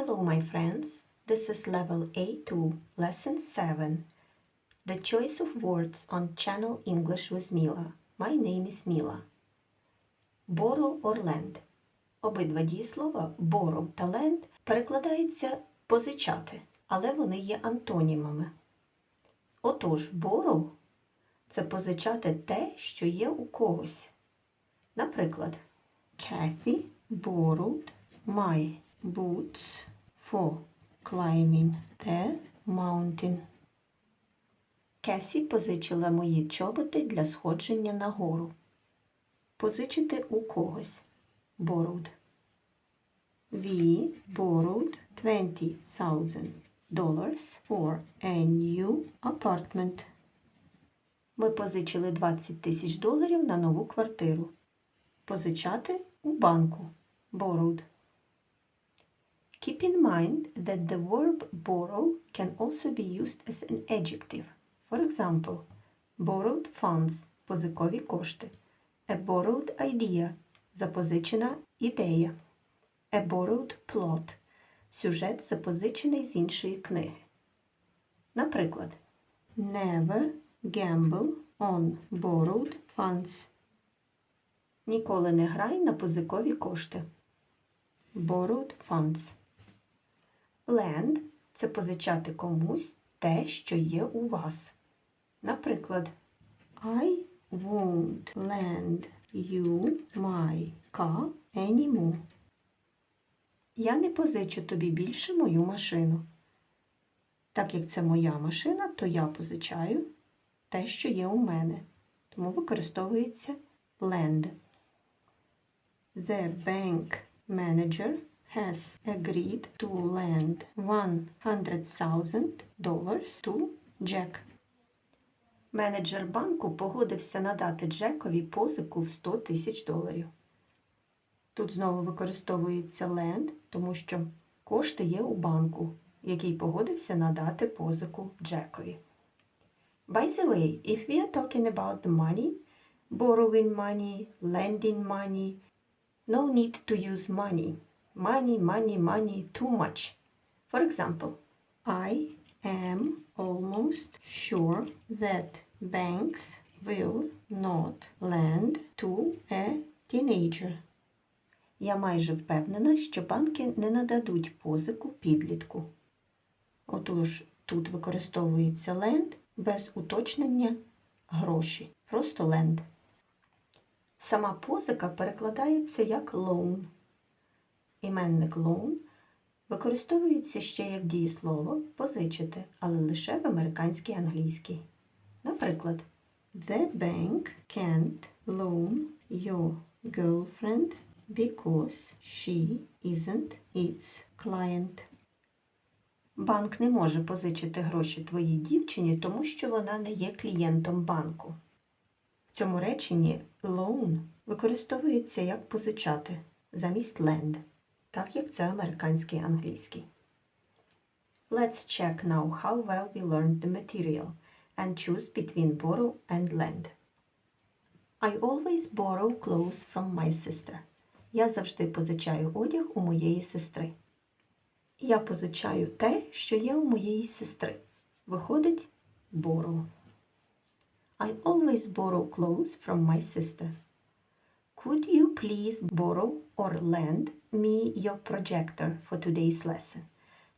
Hello, my friends. This is level A2, lesson 7. The choice of words on Channel English with Mila. My name is Mila. Borrow or lend. Обидва дієслова borrow та lend перекладаються позичати, але вони є антонімами. Отож, borrow – це позичати те, що є у когось. Наприклад, Kathy borrowed my boots for climbing the mountain. Кесі позичила мої чоботи для сходження на гору. Позичити у когось. Borrowed. We borrowed $20,000 for a new apartment. Ми позичили 20 тисяч доларів на нову квартиру. Позичати у банку. Borrowed. Keep in mind that the verb borrow can also be used as an adjective. For example, borrowed funds – позикові кошти. A borrowed idea – запозичена ідея. A borrowed plot – сюжет запозичений з іншої книги. Наприклад, never gamble on borrowed funds. Ніколи не грай на позикові кошти. Borrowed funds. Lend – це позичати комусь те, що є у вас. Наприклад, I won't lend you my car anymore. Я не позичу тобі більше мою машину. Так як це моя машина, то я позичаю те, що є у мене. Тому використовується lend. The bank manager has agreed to lend $100,000 to Jack. Менеджер банку погодився надати Джекові позику в 100 тисяч доларів. Тут знову використовується lend, тому що кошти є у банку, який погодився надати позику Джекові. By the way, if we are talking about the money, borrowing money, lending money, no need to use money. Money, money, money, too much. For example, I am almost sure that banks will not lend to a teenager. Я майже впевнена, що банки не нададуть позику підлітку. Отож, тут використовується lend без уточнення гроші. Просто lend. Сама позика перекладається як loan. Іменник loan використовується ще як дієслово позичити, але лише в американській англійській. Наприклад, The bank can't loan your girlfriend because she isn't its client. Банк не може позичити гроші твоїй дівчині, тому що вона не є клієнтом банку. В цьому реченні loan використовується як позичати замість lend, так як це американський англійський. Let's check now how well we learned the material and choose between borrow and lend. I always borrow clothes from my sister. Я завжди позичаю одяг у моєї сестри. Я позичаю те, що є у моєї сестри. Виходить borrow. I always borrow clothes from my sister. Could you please borrow or lend me your projector for today's lesson?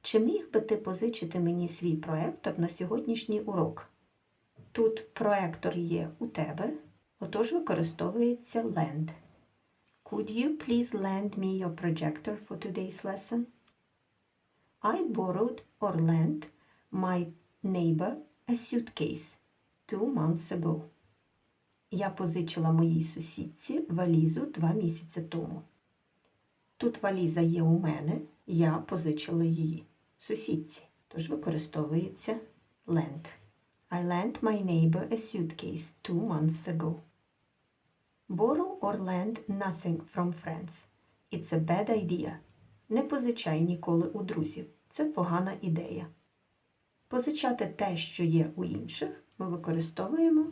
Чи міг би ти позичити мені свій проектор на сьогоднішній урок? Тут проектор є у тебе, отож використовується lend. Could you please lend me your projector for today's lesson? I borrowed or lent my neighbor a suitcase two months ago. Я позичила моїй сусідці валізу два місяці тому. Тут валіза є у мене, я позичила її сусідці, тож використовується lend. I lent my neighbor a suitcase two months ago. Borrow or lend nothing from friends. It's a bad idea. Не позичай ніколи у друзів. Це погана ідея. Позичати те, що є у інших, ми використовуємо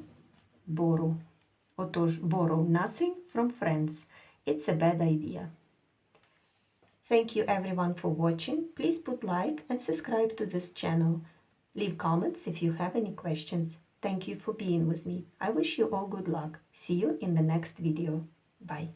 borrow. Отож, borrow nothing from friends. It's a bad idea. Thank you everyone for watching. Please put like and subscribe to this channel. Leave comments if you have any questions. Thank you for being with me. I wish you all good luck. See you in the next video. Bye.